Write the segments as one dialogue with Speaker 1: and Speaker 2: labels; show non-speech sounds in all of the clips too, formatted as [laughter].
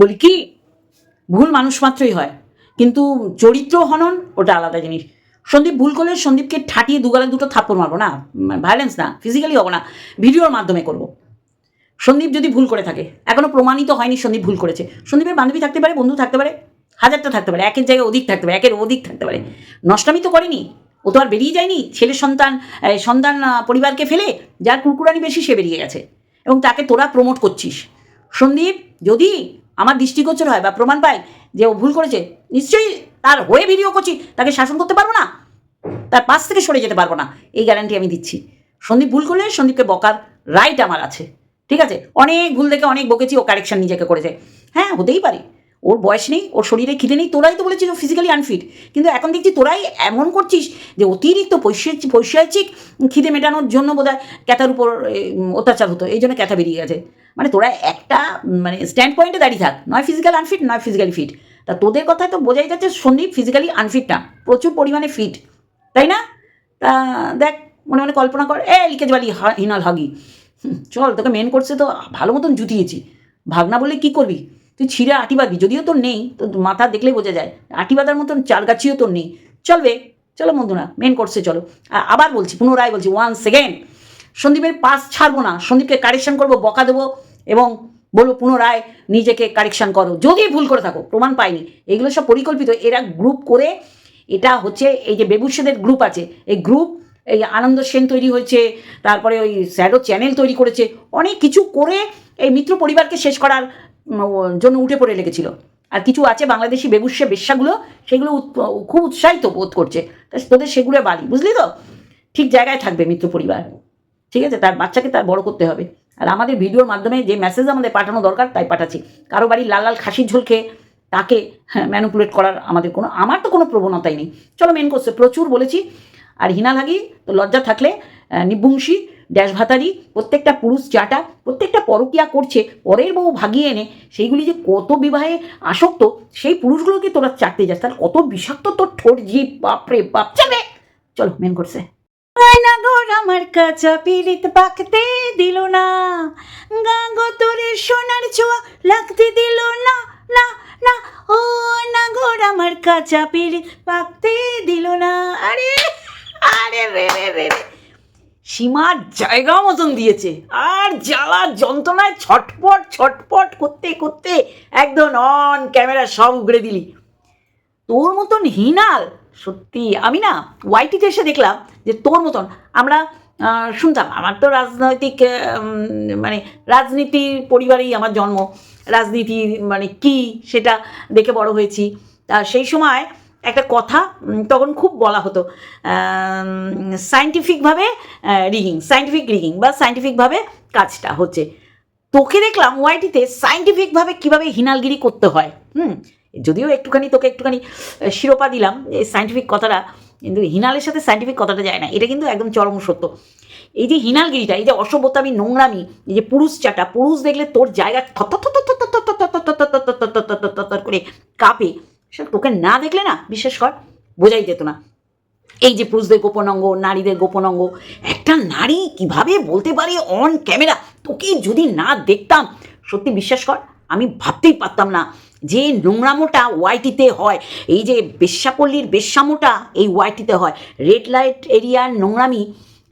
Speaker 1: বলি কি, ভুল মানুষ মাত্রই হয়। কিন্তু চরিত্র হনন, ওটা আলাদা জিনিস। সন্দীপ ভুল করলে সন্দীপকে ঠাটিয়ে দুগালে দুটো থাপ্পড় মারবো না। ভায়োলেন্স না ফিজিক্যালি হব না। ভিডিওর মাধ্যমে করব। সন্দীপ যদি ভুল করে থাকে, এখনও প্রমাণিত হয়নি সন্দীপ ভুল করেছে। সন্দীপের বান্ধবী থাকতে পারে, বন্ধু থাকতে পারে, হাজারটা থাকতে পারে, একের জায়গায় অধিক থাকতে পারে, একের অধিক থাকতে পারে। নষ্টামি তো করেনি, ও তো আর বেরিয়ে যায়নি। ছেলে, সন্তান সন্তান পরিবারকে ফেলে, যার কুকুরানি বেশি সে বেরিয়ে গেছে। এবং তাকে তোরা প্রমোট করছিস। সন্দীপ, যদি আমার দৃষ্টিগোচর হয় বা প্রমাণ পায় যে ও ভুল করেছে, নিশ্চয়ই তার হয়ে ভিডিও করছি, তাকে শাসন করতে পারব না। তার পাশ থেকে সরে যেতে পারব না। এই গ্যারান্টি আমি দিচ্ছি। সন্দীপ ভুল করলে সন্দীপকে বকার রাইট আমার আছে। ঠিক আছে? অনেক ভুল দেখে অনেক বকেছি, ও কারেকশন নিজেকে করেছে। হ্যাঁ হতেই পারে। ওর বয়স নেই, ওর শরীরে খিদে নেই, তোরাই তো বলেছিস ফিজিক্যালি আনফিট কিন্তু এখন দেখছি তোরাই এমন করছিস যে অতিরিক্ত পৈশাচিক খিদে মেটানোর জন্য বোধহয় ক্যাথার উপর অত্যাচার হতো। এই জন্য ক্যাথা বেরিয়ে গেছে। মানে তোরা একটা মানে স্ট্যান্ড পয়েন্টে দাঁড়িয়ে থাক। নয় ফিজিক্যাল আনফিট নয় ফিজিক্যালি ফিট তা তোদের কথায় তো বোঝাই যাচ্ছে সন্দীপ ফিজিক্যালি আনফিট না। প্রচুর পরিমাণে ফিট তাই না? তা দেখ, মনে মনে কল্পনা কর। এ লিকেজ বালি হিনাল, হাগি। চল, তোকে মেন করছে তো ভালো মতন জুতিয়েছি ভাগনা বলে কি করবি? তুই ছিঁড়ে আটি বাঁধবি। যদিও তোর নেই, তো মাথা দেখলেই বোঝা যায়। আটি বাঁধার মতন চাল গাছিও তোর নেই। চলবে চলো বন্ধুরা মেন করছে চলো। আবার বলছি, পুনরায় বলছি ওয়ান সেকেন্ড সন্দীপের পাস ছাড়বো না। সন্দীপকে কারেকশন করব, বকা দেবো এবং বলব পুনরায় নিজেকে কারেকশন করো। যদি ভুল করে থাকো, প্রমাণ পাইনি, এগুলো সব পরিকল্পিত। এরা গ্রুপ করে, এটা হচ্ছে এই যে বেবুসেদের গ্রুপ আছে। এই গ্রুপ এই আনন্দ সেন তৈরি হয়েছে, তারপরে ওই স্যাডো চ্যানেল তৈরি করেছে। অনেক কিছু করে এই মিত্র পরিবারকে শেষ করার জন্য উঠে পড়ে লেগেছিল। আর কিছু আছে বাংলাদেশি বেবুসে বেশ্যাগুলো, সেগুলো খুব উৎসাহিত বোধ করছে। তোদের সেগুলো বাড়ি, বুঝলি তো? ঠিক জায়গায় থাকবে মিত্র পরিবার। ঠিক আছে? তার বাচ্চাকে তার বড় করতে হবে। আর আমাদের ভিডিওর মাধ্যমে যে মেসেজ আমাদের পাঠানো দরকার, তাই পাঠাচ্ছি। কারও বাড়ি লাল লাল খাসির ঝোল খেয়ে তাকে ম্যানুপুলেট করার আমাদের কোনো, আমার তো কোনো প্রবণতাই নেই। চলো মেন করছে প্রচুর বলেছি। আর হিনা লাগি তো লজ্জা থাকলে নিবংশী ড্যাশ ভাতারি প্রত্যেকটা পুরুষ চাটা প্রত্যেকটা পরকিয়া করছে, পরের বউ ভাগিয়ে এনে, সেইগুলি যে কত বিবাহে আসক্ত, সেই পুরুষগুলোকে তোরা চাটতে যাস। তার কত বিষাক্ত তোর ঠোঁট জিপ বাপরে বাপ চলে চলো মেন করছে না গোর আমার কাঁচা পিরিত পাকতে দিল না। গাঙ্গো তোরে সোনার ছোঁয়া লাগতে দিল না না না। ও না গোর আমার কাঁচা পিরিত পাকতে দিল না। আরে আরে, রে রে রে রে। সীমার জায়গা মতন দিয়েছে। আর জ্বালা যন্ত্রণায় ছটপট ছটপট করতে করতে একদম অন ক্যামেরা সব উগড়ে দিলি। তোর মতন হিনাল সত্যি, আমি না ওয়াইটিতে এসে দেখলাম যে তোর মতন আমরা শুনতাম, আমার তো রাজনৈতিক মানে রাজনীতির পরিবারেই আমার জন্ম, রাজনীতি মানে কি সেটা দেখে বড় হয়েছি। তা সেই সময় একটা কথা তখন খুব বলা হতো সাইন্টিফিকভাবে রিগিং সাইন্টিফিক রিগিং বা সাইন্টিফিকভাবে কাজটা হচ্ছে। তোকে দেখলাম ওয়াইটিতে সাইন্টিফিকভাবে কীভাবে হিনালগিরি করতে হয়, হুম? যদিও একটুখানি তোকে একটুখানি শিরোপা দিলাম এই সাইন্টিফিক কথাটা কিন্তু হিনালের সাথে সাইন্টিফিক কথাটা যায় না এটা কিন্তু একদম চরম সত্য এই যে হিনালগিরিটা এই যে অসভ্যতামি নোংরামি এই যে পুরুষ চাটা পুরুষ দেখলে তোর জায়গা করে কাঁপে সে তোকে না দেখলে না বিশ্বাস কর বোঝাই যেত না এই যে পুরুষদের গোপন অঙ্গ নারীদের গোপন অঙ্গ একটা নারী কীভাবে বলতে পারে অন ক্যামেরা তোকে যদি না দেখতাম সত্যি বিশ্বাস কর আমি ভাবতেই পারতাম না যে নোংরামোটা ওয়াইটিতে হয়, এই যে বেশ্যাপল্লীর বেশ্যামোটা এই ওয়াইটিতে হয় রেড লাইট এরিয়ার নোংরামি,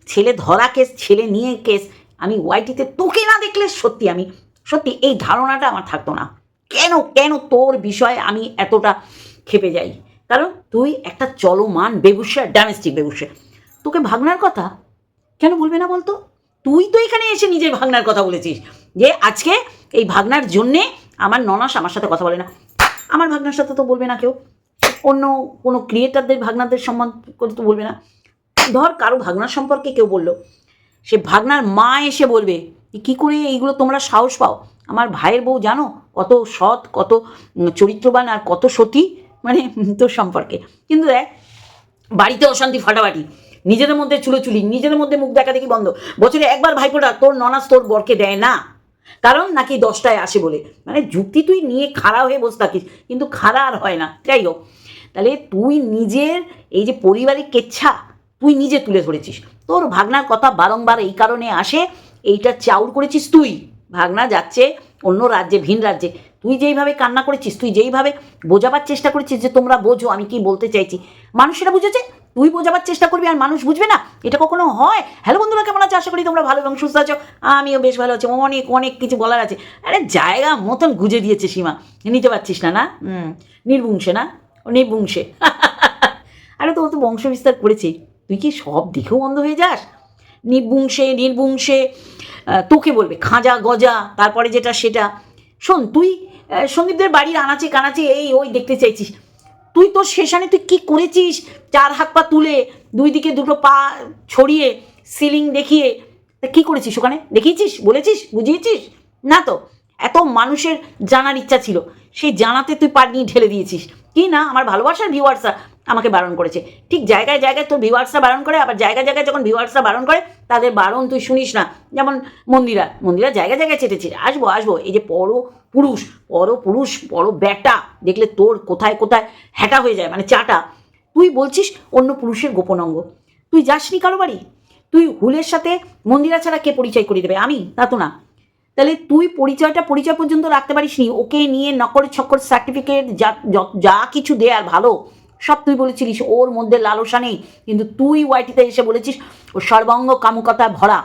Speaker 1: ছেলে ধরা কেস, ছেলে নিয়ে কেস, আমি ওয়াইটিতে তোকে না দেখলে সত্যি আমি, সত্যি এই ধারণাটা আমার থাকতো না। কেন কেন তোর বিষয়ে আমি এতটা খেপে যাই? কারণ তুই একটা চলমান বেগুসা ডোমেস্টিক বেগুসে তোকে ভাগনার কথা? কেন বলবে না বলতো? তুই তো এখানে এসে নিজের ভাগনার কথা বলেছিস যে আজকে এই ভাগনার জন্যে আমার ননাস আমার সাথে কথা বলে না। আমার ভাগনার সাথে তো বলবে না কেউ। অন্য কোনো ক্রিয়েটারদের ভাগনাদের সম্মান করে তো বলবে না। ধর কারও ভাগনার সম্পর্কে কেউ বলল। সে ভাগনার মা এসে বলবে কি করে এইগুলো তোমরা সাহস পাও? আমার ভাইয়ের বউ জানো কত সৎ, কত চরিত্রবান আর কত সতী মানে তোর সম্পর্কে। কিন্তু দেখ, বাড়িতে অশান্তি ফাটাফাটি। নিজেদের মধ্যে চুলোচুলি, নিজেদের মধ্যে মুখ দেখা দেখি বন্ধ। বছরে একবার ভাইফোঁটা তোর ননাস তোর বরকে দেয় না। কারণ নাকি দশটায় আসে বলে। মানে যুক্তি তুই নিয়ে খাড়া হয়ে বসে থাকিস, কিন্তু খাড়া আর হয় না। যাই হোক, তাহলে তুই নিজের এই যে পরিবারের কেচ্ছা, তুই নিজে তুলে ধরেছিস। তোর ভাগনার কথা বারংবার এই কারণে আসে, এইটা চাউর করেছিস তুই। ভাগনা যাচ্ছে অন্য রাজ্যে, ভিন রাজ্যে। তুই যেইভাবে কান্না করেছিস, তুই যেইভাবে বোঝাবার চেষ্টা করেছিস যে তোমরা বোঝো, আমি কি বলতে চাইছি। মানুষেরা বুঝেছে? তুই বোঝাবার চেষ্টা করবি আর মানুষ বুঝবে না? এটা কখনো হয়? হ্যালো বন্ধুরা, কেমন আছে? আশা করি তোমরা ভালো এবং সুস্থ আছো। আমিও বেশ ভালো আছি। অনেক অনেক কিছু বলার আছে। আরে জায়গা মতন গুজে দিয়েছে সীমা। নিতে পারছিস না না? নির্বংশে না? নির্বংশে। [laughs] আরে তো তো বংশ বিস্তার করেছে। তুই কি সব দিকেও বন্ধ হয়ে যাস? নির্বংশে নির্বংশে তোকে বলবে, খাঁজা, গজা, তারপরে যেটা, সেটা। শোন, তুই সন্দীপদের বাড়ির আনাচে কানাচে এই, ওই দেখতে চাইছিস। তুই তোর শেষানে, তুই কি করেছিস? চার হাত পা তুলে দুই দিকে দুটো পা ছড়িয়ে সিলিং দেখিয়ে, তা কী করেছিস ওখানে? দেখিয়েছিস? বলেছিস? বুঝিয়েছিস? না তো। এত মানুষের জানার ইচ্ছা ছিল। সেই জানাতে তুই পার নিয়ে ঢেলে দিয়েছিস। কি না? আমার ভালোবাসার ভিউয়ার্সরা আমাকে বারণ করেছে। ঠিক জায়গায় জায়গায় তোর ভিউয়ার্সরা বারণ করে, আবার জায়গায় জায়গায় যখন ভিউয়ার্সরা বারণ করে, তাদের বারণ তুই শুনিস না। যেমন মন্দিরা মন্দিরা জায়গায় জায়গায় চেটেছে আসব আসব। এই যে পর পুরুষ পর পুরুষ বড় ব্যাটা, দেখলে তোর কোথায় কোথায় হ্যাটা হয়ে যায় মানে চাটা। তুই বলছিস অন্য পুরুষের গোপন অঙ্গ। তুই যাসনি কারও বাড়ি? তুই হুলের সাথে মন্দিরা ছাড়া কে পরিচয় করে দেবে? আমি? তা তো না। তাহলে তুই পরিচয়টা পরিচয় পর্যন্ত রাখতে পারিস নি ওকে নিয়ে নকর ছকর সার্টিফিকেট যা যা কিছু দেয়ার ভালো। সব তুই বলেছিলিস, ওর মধ্যে লালসা নেই, কিন্তু তুই ওয়াইটিতে এসে বলেছিস, ও সর্বাঙ্গ কামুকতায় ভরা,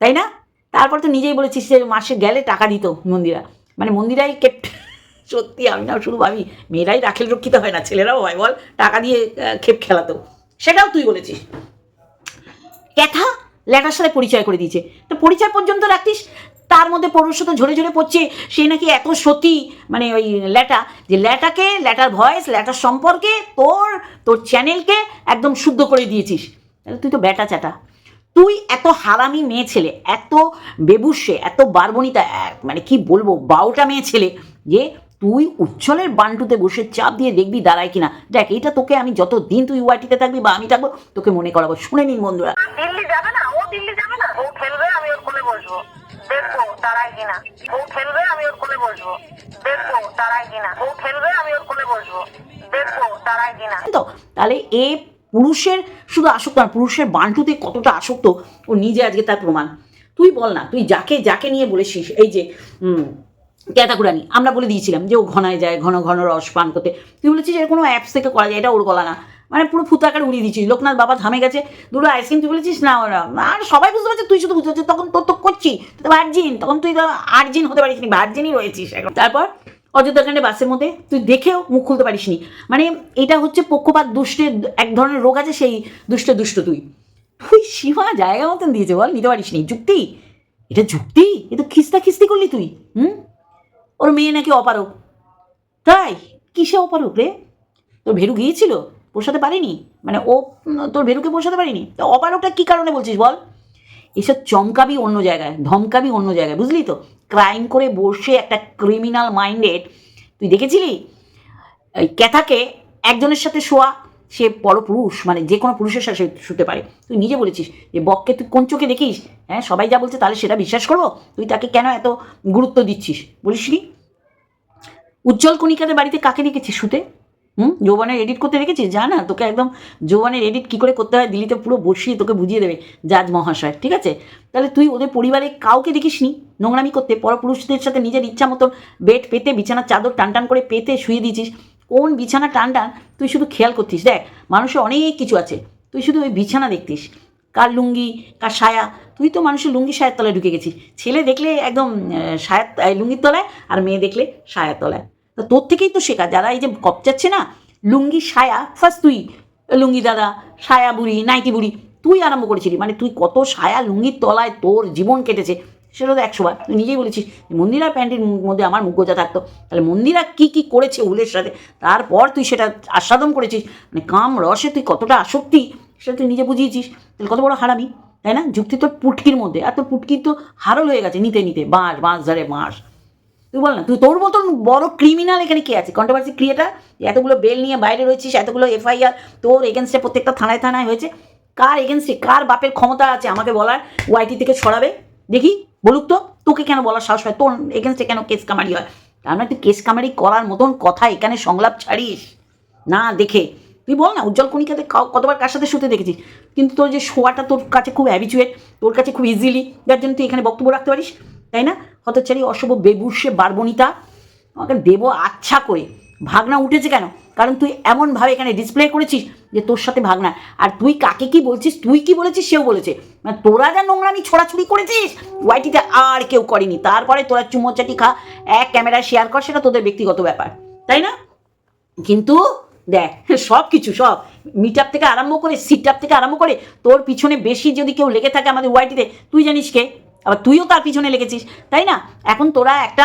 Speaker 1: তাই না? তারপর তো নিজেই বলেছিস যে মাসে গেলে টাকা দিত মন্দিরা। মানে মন্দিরাই কেপ সত্যি আমি না শুধু ভাবি, মেয়েরাই রাখেল রক্ষিত হয় না, ছেলেরাও হয়, বল, টাকা দিয়ে খেপ খেলাতো। সেটাও তুই বলেছিস। ক্যাথা ল্যাটার সাথে পরিচয় করে দিয়েছে। তো পরিচয় পর্যন্ত রাখতিস? তার মধ্যে পৌরুষত ঝরে ঝরে পড়ছে, সে নাকি এত সতী মানে ওই ল্যাটা, যে ল্যাটাকে, ল্যাটার ভয়েস, ল্যাটার সম্পর্কে তোর তোর চ্যানেলকে একদম শুদ্ধ করে দিয়েছিস। তাহলে তুই তো ব্যাটা চ্যাটা। তুই এত হারামি মেয়ে ছেলে, এত বেবুসে, এত বারবনিতা মানে কি বলব, বাউটা মেয়ে ছেলে, যে তুই উজ্জ্বলের বান্টুতে বসে চাপ দিয়ে দেখবি দাঁড়ায় কিনা। দেখ এটা তোকে আমি যত দিন তুই ওয়াইটিতে থাকবি বা আমি থাকব, তোকে মনে করাবো। শুনে নিন বন্ধুরা।
Speaker 2: দিল্লি যাবে না? ও দিল্লি যাবে না? ও খেলবে, আমি ওর কোলে বসবো। দেখব কিনা। ও খেলবে, আমি ওর কোলে বসবো। দেখব কিনা। ও খেলবে, আমি ওর কোলে বসবো। দেখব কিনা।
Speaker 1: তো, তাহলে এ পুরুষের শুধু আসক্ত না, পুরুষের বান্টুতে কতটা আসক্ত, ও নিজে আজকে তার প্রমাণ। তুই বল না, তুই যাকে যাকে নিয়ে বলেছিস, এই যে ক্যাতাকুরানি, আমরা বলে দিয়েছিলাম যে ও ঘনায় যায়, ঘন ঘন রস পান করতে। তুই বলেছিস এর কোনো অ্যাপস থেকে করা যায়, এটা ওর গলা না। মানে পুরো ফুতাকার উড়িয়ে দিচ্ছিস লোকনাথ বাবা থামে গেছে। দুটো আইসক্রিম তুই বলেছিস, না ওরা। আর সবাই বুঝতে পারছে, তুই শুধু বুঝতে পারছিস, তখন তোর তো করছি তো ভার্জিন তখন তুই আর্জিন হতে পারিস নি ভার্জিনই রয়েছিস এখন। তারপর অযোধ্যাকাণ্ডে বাসের মধ্যে তুই দেখেও মুখ খুলতে পারিস নি মানে এটা হচ্ছে পক্ষপাত দুষ্টের এক ধরনের রোগ আছে, সেই দুষ্টে দুষ্ট তুই। তুই সীমা জায়গা মতন দিয়েছে বল, নিতে পারিস নি যুক্তি? এটা যুক্তি? এ তো খিস্তা খিস্তি করলি তুই, হুম? ওর মেয়ে নাকি অপারক তাই? কিসে অপারক রে? তোর ভেরু গিয়েছিল? পোষাতে পারিনি? মানে ও, তোর ভেরুকে পোষাতে পারিনি? তো অপারকটা কী কারণে বলছিস বল? এসব চমকাবি অন্য জায়গায়, ধমকাবি অন্য জায়গায়, বুঝলি তো? ক্রাইম করে বসে একটা ক্রিমিনাল মাইন্ডেড, তুই দেখেছিলি? এই ক্যাথাকে একজনের সাথে শোয়া, সে পরপুরুষ মানে যে কোনো পুরুষের সাথে শুতে পারে। তুই নিজে বলেছিস যে, বককে তুই কোন চোখে দেখিস? হ্যাঁ সবাই যা বলছে তাহলে সেটা বিশ্বাস করব? তুই তাকে কেন এত গুরুত্ব দিচ্ছিস? বলিসনি? উজ্জ্বল কণিকাদের বাড়িতে কাকে দেখেছিস শুতে? হুম? যৌবনের এডিট করতে দেখেছিস? যা না, তোকে একদম যৌবনের এডিট কী করে করতে হয় দিল্লিতে পুরো বসিয়ে তোকে বুঝিয়ে দেবে জাজ মহাশয়, ঠিক আছে? তাহলে তুই ওদের পরিবারে কাউকে দেখিসনি নোংরামি করতে, পরপুরুষদের সাথে নিজের ইচ্ছা মতন বেড পেতে, বিছানার চাদর টান টান করে পেতে শুয়ে দিয়েছিস। কোন বিছানা টান টান তুই শুধু খেয়াল করতিস? দেখ মানুষের অনেক কিছু আছে, তুই শুধু ওই বিছানা দেখতিস। কার লুঙ্গি, কার সায়া, তুই তো মানুষের লুঙ্গি সায়ের তলায় ঢুকে গেছিস। ছেলে দেখলে একদম সায়ার লুঙ্গির তলায় আর মেয়ে দেখলে সায়ার তলায়। তা তোর থেকেই তো শেখা। যারা এই যে কপচাচ্ছে না, লুঙ্গি, সায়া ফার্স্ট তুই, লুঙ্গি দাদা, সায়া বুড়ি, নাইটি বুড়ি, তুই আরম্ভ করেছিলি। মানে তুই কত সায়া লুঙ্গির তলায় তোর জীবন কেটেছে, সেটা তো একশোবার। তুই নিজেই বলেছিস, মন্দিরা প্যান্টের মধ্যে আমার মুখ থাকতো। তাহলে মন্দিরা কী কী করেছে উলের সাথে? তারপর তুই সেটা আস্বাদন করেছিস। মানে কাম রসে তুই কতটা আসক্তি, সেটা তুই নিজে বুঝিয়েছিস। তাহলে কত বড় হারামি, তাই না? যুক্তি তোর পুটকির মধ্যে। আর তোর পুটকির তো হারল হয়ে গেছে নিতে নিতে বাঁশ বাঁশ ধরে বাঁশ তুই বল না, তুই তোর মতন বড় ক্রিমিনাল এখানে কে আছে? কন্ট্রোভার্সি ক্রিয়েটার এতগুলো বেল নিয়ে বাইরে রয়েছিস, এতগুলো এফআইআর তোর এগেনস্টে প্রত্যেকটা থানায় থানায় হয়েছে। কার এগেনস্টে কার বাপের ক্ষমতা আছে আমাকে বলার ওয়াইটি থেকে ছড়াবে? দেখি, বলুক তো, তোকে কেন বলার সাহস হয়? তোর এগেনস্টে কেন কেস কামারি হয়? তার মানে তুই কেস কামারি করার মতন কথা এখানে সংলাপ ছাড়িস? না দেখে। তুই বল না, উজ্জ্বল কণিকাতে কতবার কার সাথে শুতে দেখেছিস? কিন্তু তোর যে শোয়াটা তোর কাছে খুব হ্যাবিচুয়েট তোর কাছে খুব ইজিলি যার জন্য তুই এখানে বক্তব্য রাখতে পারিস, তাই না? হতচারী অশুভ বেবুর্ষে বারবনিতা। আমাকে দেবো আচ্ছা করে। ভাগনা উঠেছে কেন? কারণ তুই এমনভাবে এখানে ডিসপ্লে করেছিস যে তোর সাথে ভাগনা। আর তুই কাকে কি বলছিস? তুই কি বলেছিস? সেও বলেছে। মানে তোরা যা নোংরামি ছোড়াছুড়ি করেছিস, ওয়াইটিতে আর কেউ করেনি। তারপরে তোরা চুমোচাটি খা। এক ক্যামেরায় শেয়ার কর, সেটা তোদের ব্যক্তিগত ব্যাপার। তাই না? কিন্তু দেখ, সব কিছু, সব। মিট আপ থেকে আরম্ভ করে সিট আপ থেকে আরম্ভ করে, তোর পিছনে বেশি যদি কেউ লেগে থাকে আমাদের ওয়াইটিতে, তুই জানিস কে? আবার তুইও তার পিছনে লেগেছিস, তাই না? এখন তোরা একটা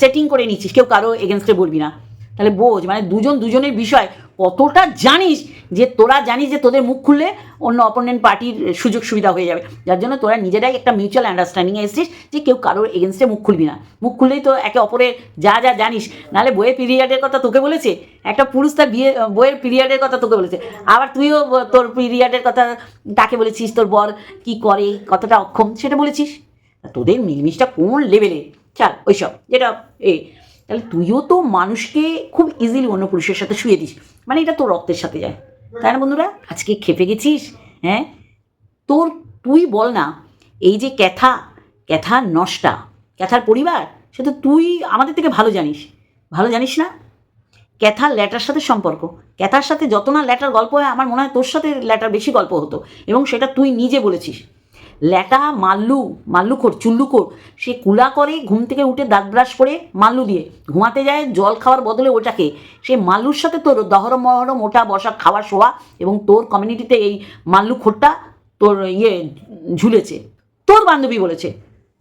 Speaker 1: সেটিং করে নিচ্ছিস, কেউ কারও এগেনস্টে বলবি না। তাহলে বোঝ মানে দুজন দুজনের বিষয় কতটা জানিস যে তোরা জানিস যে তোদের মুখ খুললে অন্য অপোনেন্ট পার্টির সুযোগ সুবিধা হয়ে যাবে। যার জন্য তোরা নিজেরাই একটা মিউচুয়াল আন্ডারস্ট্যান্ডিংয়ে এসেছিস যে কেউ কারোর এগেনস্টে মুখ খুলবি না। মুখ খুললেই তো একে অপরের যা যা জানিস। নাহলে বইয়ের পিরিয়ডের কথা তোকে বলেছে? একটা পুরুষ তার বিয়ে, বইয়ের পিরিয়ডের কথা তোকে বলেছে। আবার তুইও তোর পিরিয়ডের কথা তাকে বলেছিস, তোর বর কি করে, কতটা অক্ষম সেটা বলেছিস? তোদের মিলমিশটা কোন লেভেলে চাল, ওইসব যেটা এ তাহলে তুইও তো মানুষকে খুব ইজিলি অন্য পুরুষের সাথে শুয়ে দিস। মানে এটা তোর রক্তের সাথে যায়। তাই না বন্ধুরা? আজকে খেপে গেছিস হ্যাঁ? তোর, তুই বল না, এই যে ক্যাথা ক্যাথা নষ্টা, ক্যাথার পরিবার, সে তো তুই আমাদের থেকে ভালো জানিস। ভালো জানিস না? ক্যাথার ল্যাটার সাথে সম্পর্ক। ক্যাথার সাথে যত না ল্যাটার গল্প হয়, আমার মনে হয় তোর সাথে ল্যাটার বেশি গল্প হতো। এবং সেটা তুই নিজে বলেছিস। ল্যাটা, মাল্লু, মাল্লুখোর, চুল্লুখোর, সে কুলা করে ঘুম থেকে উঠে দাঁত ব্রাশ করে মাল্লু দিয়ে ঘুমাতে যায়, জল খাওয়ার বদলে ওটাকে। সে মাল্লুর সাথে তোর দহরম মহরম, ওটা বসা, খাওয়া, শোয়া এবং তোর কমিউনিটিতে এই মাল্লু খোরটা তোর ইয়ে ঝুলেছে। তোর বান্ধবী বলেছে।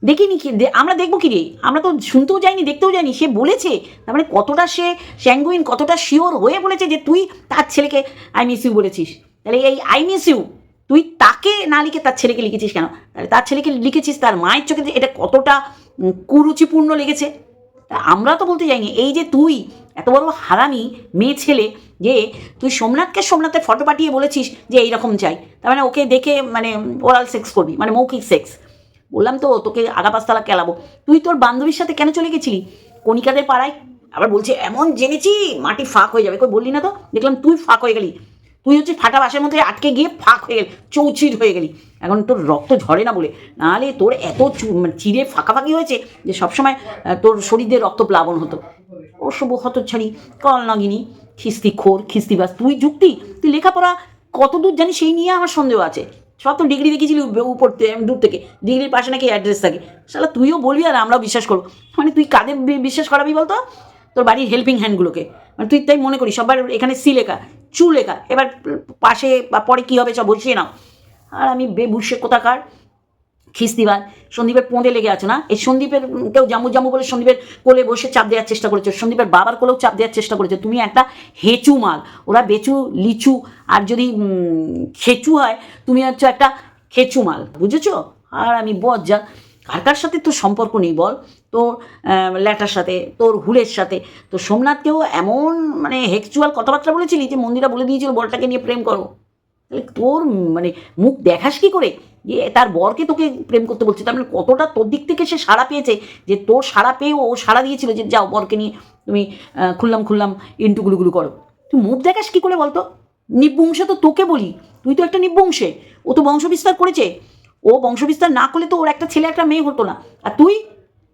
Speaker 1: দেখিনি কি? আমরা দেখব কি রে? আমরা তো শুনতেও যাইনি, দেখতেও যাইনি। সে বলেছে, তার মানে কতটা সে স্যাঙ্গুইন কতটা শিওর হয়ে বলেছে যে তুই তার ছেলেকে আই মিস ইউ বলেছিস। তাহলে এই আই মিস ইউ তুই তাকে না লিখে তার ছেলেকে লিখেছিস কেন? তাহলে তার ছেলেকে লিখেছিস, তার মায়ের চোখে এটা কতটা কুরুচিপূর্ণ লেগেছে? আমরা তো বলতে যাইনি এই যে তুই, এত বড় হারামি মেয়ে ছেলে, যে তুই সোমনাথকে সোমনাথের ফটো পাঠিয়ে বলেছিস যে এইরকম চাই, তার মানে ওকে দেখে মানে ওরাল সেক্স করবি মানে মৌখিক সেক্স বললাম তো, তোকে আগা পাঁচতলা কেলাবো। তুই তোর বান্ধবীর সাথে কেন চলে গেছিলি? কণিকাদের পাড়ায়? আবার বলছে, এমন জেনেছি, মাটি ফাঁক হয়ে যাবে। কই বললি না তো? দেখলাম তুই ফাঁক হয়ে গেলি। তুই হচ্ছে ফাটা বাসের মধ্যে আটকে গিয়ে ফাঁক হয়ে গেলি, চৌচির হয়ে গেলি। এখন তোর রক্ত ঝরে না বলে। নাহলে তোর এত মানে চিরে ফাঁকাফাঁকি হয়েছে যে সবসময় তোর শরীরে রক্ত প্লাবন হতো। অসব হত ছাড়ি কল নাগিনি, খিস্তি খোর খিস্তিবাস তুই যুক্তি, তুই লেখাপড়া কতদূর জানি সেই নিয়ে আমার সন্দেহ আছে। সব তো ডিগ্রি দেখেছিলি উপর দূর থেকে। ডিগ্রির পাশে নাকি অ্যাড্রেস থাকে। শালা, তুইও বলবি আর আমরাও বিশ্বাস করব। মানে তুই কাদের বিশ্বাস করাবি বলতো? তোর বাড়ির হেল্পিং হ্যান্ডগুলোকে মানে তুই তাই মনে করি সবার এখানে সি লেখা। চু লেখা এবার পাশে বা পরে কী হবে সব বসিয়ে নাও। আর আমি বেবুসে কোথাকার? খিস্তিবাদ সন্দীপের পোঁদে লেগে আছে না? এই সন্দীপের কেউ জামু জামু বলে সন্দীপের কোলে বসে চাপ দেওয়ার চেষ্টা করেছে। সন্দীপের বাবার কোলেও চাপ দেওয়ার চেষ্টা করেছ। তুমি একটা হেঁচু মাল ওরা বেচু, লিচু আর যদি খেচু হয়, তুমি হচ্ছে একটা খেচু মাল। বুঝেছ? আর আমি বজ্জা কার কার সাথে তো সম্পর্ক নেই বল? তোর আহ, ল্যাটার সাথে তোর হুলের সাথে। তো সোমনাথকেও এমন মানে হেক্সুয়াল কথাবার্তা বলেছিলি যে মন্দিরা বলে দিয়েছিল বলটাকে নিয়ে প্রেম করো। তাহলে তোর মানে মুখ দেখাস কি করে? যে তার বরকে তোকে প্রেম করতে বলছে। তার মানে কতটা তোর দিক থেকে সে সাড়া পেয়েছে যে তোর সাড়া পেয়ে ও সাড়া দিয়েছিল যে যাও বরকে নিয়ে তুমি খুললাম খুললাম ইন্টু গুলুগুলু করো। তুই মুখ দেখাস কি করে বলতো? নিবংশে তো তোকে বলি। তুই তো একটা নিবংশে। ও তো বংশবিস্তার করেছে। ও বংশবিস্তার না করলে তো ওর একটা ছেলে একটা মেয়ে হতো না। আর তুই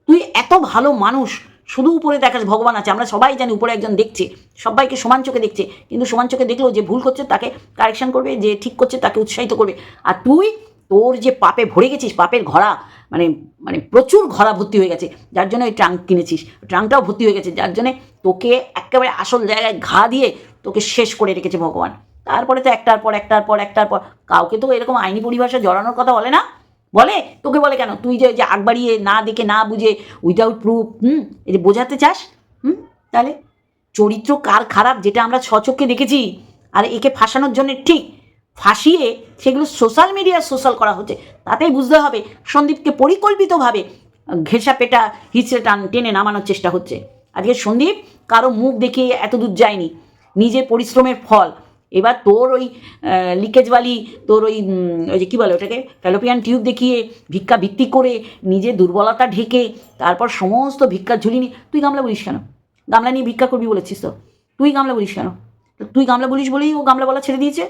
Speaker 1: তুই এত ভালো মানুষ, শুধু উপরে দেখাস, ভগবান আছে। আমরা সবাই জানি উপরে একজন দেখছে, সবাইকে সমান চোখে দেখছে, কিন্তু সমান চোখে দেখলেও যে ভুল করছে তাকে কারেকশন করবে, যে ঠিক করছে তাকে উৎসাহিত করবে। আর তুই তোর যে পাপে ভরে গেছিস, পাপের ঘোড়া মানে মানে প্রচুর ঘোড়া ভর্তি হয়ে গেছে, যার জন্য ওই ট্রাঙ্ক কিনেছিস, ট্রাঙ্কটাও ভর্তি হয়ে গেছে, যার জন্যে তোকে একেবারে আসল জায়গায় ঘা দিয়ে তোকে শেষ করে রেখেছে ভগবান। তারপরে তো একটার পর একটার পর একটার পর, কাউকে তো এরকম আইনি পরিভাষা জড়ানোর কথা বলে না। বলে? তোকে বলে কেন? তুই যে যে আগ বাড়িয়ে না দেখে, না বুঝে উইদাউট প্রুফ হুম? এই যে বোঝাতে চাস? হুম? তাহলে? চরিত্র কার খারাপ, যেটা আমরা সচক্ষে দেখেছি, আর একে ফাঁসানোর জন্য ঠিক ফাঁসিয়ে সেগুলো সোশ্যাল মিডিয়ায় সোশ্যাল করা হচ্ছে। তাতেই বুঝতে হবে, সন্দীপকে পরিকল্পিতভাবে ঘেঁষা পেটা হিচড়ে টান টেনে নামানোর চেষ্টা হচ্ছে। আজকে সন্দীপ কারও মুখ দেখিয়ে এত দূর যায়নি। নিজের পরিশ্রমের ফল। এবার তোর ওই লিকেজওয়ালি তোর ওই ওই যে কী বলে ওটাকে ফ্যালোপিয়ান টিউব দেখিয়ে, ভিক্ষা ভিত্তি করে নিজে দুর্বলতা ঢেকে, তারপর সমস্ত ভিক্ষা ঝুলি নিয়ে, তুই গামলা বলিস কেন? গামলা নিয়ে ভিক্ষা করবি বলেছিস তো। তুই গামলা বলিস কেন? তুই গামলা বলিস বলেই ও গামলা বলা ছেড়ে দিয়েছে।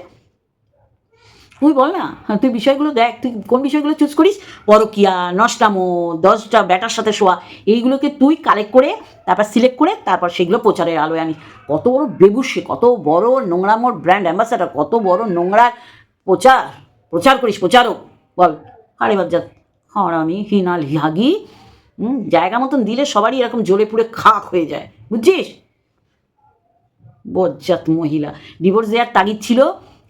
Speaker 1: তুই বল না হ্যাঁ, তুই বিষয়গুলো দেখ তুই কোন বিষয়গুলো চুজ করিস? পরকিয়া নষ্টামো দশটা ব্যাটার সাথে শোয়া এইগুলোকে তুই কালেক্ট করে তারপর সিলেক্ট করে তারপর সেগুলো প্রচারের আলোয় আনিস। কত বড় বেবুসে কত বড় নোংরামোর ব্র্যান্ড অ্যাম্বাসাডার কত বড় নোংরার প্রচার প্রচার করিস প্রচারক বল। আরে বাজ্জাত হারামি হিনাল হিহাগি হুম জায়গা মতন দিলে সবারই এরকম জ্বলে পুড়ে খাক হয়ে যায় বুঝছিস? বজ্জাত মহিলা ডিভোর্স দেওয়ার তাগিদ ছিল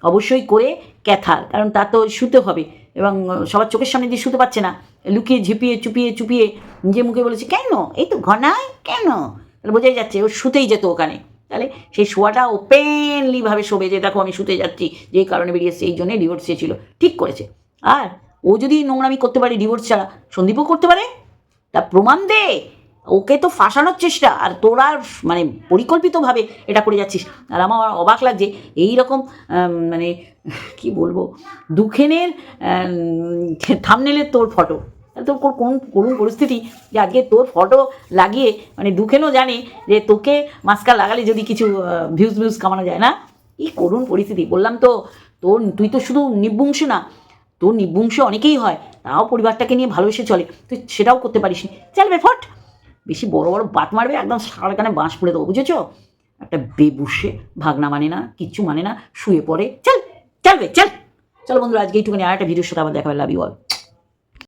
Speaker 1: অবশ্যই করে ক্যাথার কারণ তা তো শুতে হবে। এবং সবার চোখের সামনে দিয়ে শুতে পারছে না। লুকিয়ে ঝিপিয়ে, চুপিয়ে চুপিয়ে নিজে মুখে বলেছে, কেন? এই তো ঘনায়? কেন? তাহলে বোঝাই যাচ্ছে, ও শুতেই যেত ওখানে। তাহলে সেই শোয়াটা ওপেনলিভাবে শোবে যে, দেখো, আমি শুতে যাচ্ছি। যেই কারণে বেরিয়েছে, এই জন্যে ডিভোর্স চেয়েছিল। ঠিক করেছে। আর ও যদি নোংরামি করতে পারে ডিভোর্স ছাড়া, সন্দীপও করতে পারে। তা প্রমাণ দে। ওকে তো ফাঁসানোর চেষ্টা, আর তোরা মানে পরিকল্পিতভাবে এটা করে যাচ্ছিস। আর আমার অবাক লাগছে এই রকম মানে কি বলব, দুখেনের থামনেলে তোর ফটো তোর কোন করুণ পরিস্থিতি যে আজকে তোর ফটো লাগিয়ে মানে দুখেনও জানে যে তোকে মাস্কার লাগালে যদি কিছু ভিউজ ভিউজ কামানো যায় না। এই করুণ পরিস্থিতি, বললাম তো, তোর, তুই তো শুধু নিবংশ না, তোর নিবংশ অনেকেই হয়, তাও পরিবারটাকে নিয়ে ভালোবেসে চলে। তুই সেটাও করতে পারিস নি চলবে ফট! বেশি বড় বড় বাত মারবে, একদম সারাখানে বাঁশ পড়ে দেবো, বুঝেছ? একটা বেবুসে ভাগনা মানে না, কিচ্ছু মানে না, শুয়ে পড়ে। চল, চলবে, চল। চলো বন্ধুরা, আজকে এইটুখানি আর একটা ভিডিওর সাথে আবার দেখা হবে লাভ ইউ অল